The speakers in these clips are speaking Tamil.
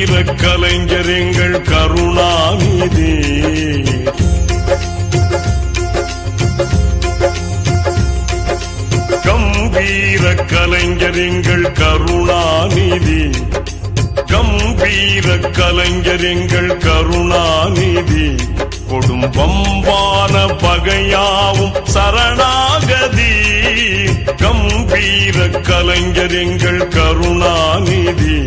வீர கலைஞர் எங்கள் கருணாநிதி. கம்பீர கலைஞர் எங்கள் கருணாநிதி. கம்பீர கலைஞர் எங்கள் கருணாநிதி. கொடும் வம்பான பகையாவும் சரணாகதி. கம்பீர கலைஞர் எங்கள் கருணாநிதி.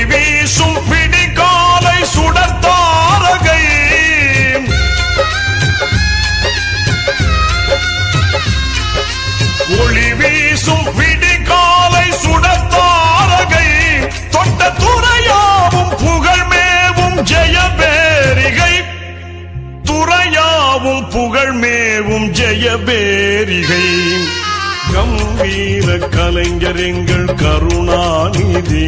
சுடத்தாரகை. ஒளி வீசும் விடிகாலை சுடத்தாரகை. தொட்ட துறையாவும் புகழ்மேவும் ஜெயபேரிகை துறையாவும் புகழ்மேவும் ஜெயபேரிகை கம்பீர கலைஞர் எங்கள் கருணாநிதி.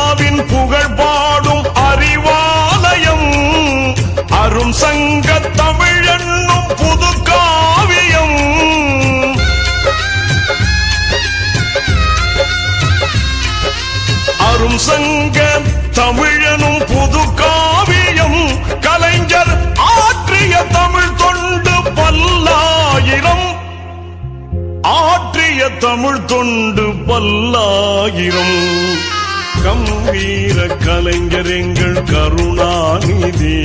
தமிழனும் புது காவியம் கலைஞர் ஆற்றிய தமிழ் தொண்டு பல்லாயிரம். ஆற்றிய தமிழ் தொண்டு பல்லாயிரம். கம்பீர கலைஞர் எங்கள் கருணாநிதி.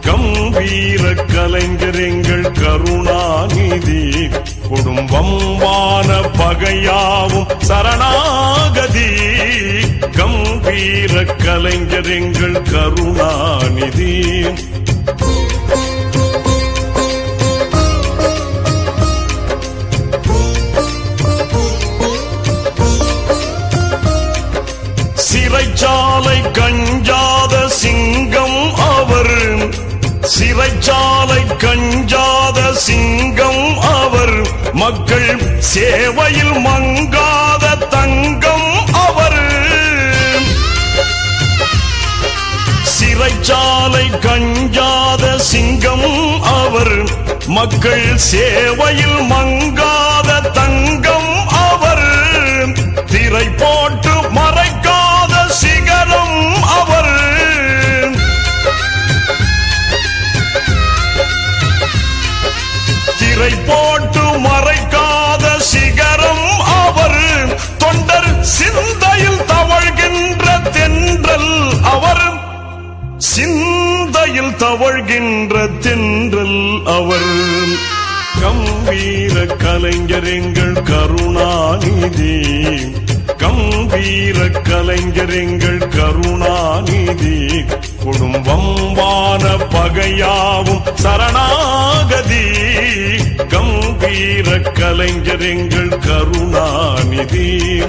கம்பீர கலைஞர் எங்கள் கருணாநிதி. குடும்பம் வான பகையாவும் சரணாகதி. கம்பீர கலைஞர் எங்கள் கருணாநிதி. சிறைச்சாலை கஞ்சாத சிங்கம் அவர். சிறைச்சாலை கஞ்சாத மக்கள் சேவையில் மங்காத தங்கம் அவர். சிறைச்சாலை கஞ்சாத சிங்கம் அவர். மக்கள் சேவையில் மங்காத தங்கம் அவர். திரை போட்டு மறைக்காத சிகரம் அவர். சிந்தையில் தவழ்கின்ற தென்றல் அவர். கம்பீர கலைஞர் எங்கள் கருணாநிதி. கம்பீர கலைஞர் எங்கள் கருணாநிதி. குடும்பம் வான பகையாவும் சரணாகதி. கம்பீர கலைஞர் எங்கள் கருணாநிதி.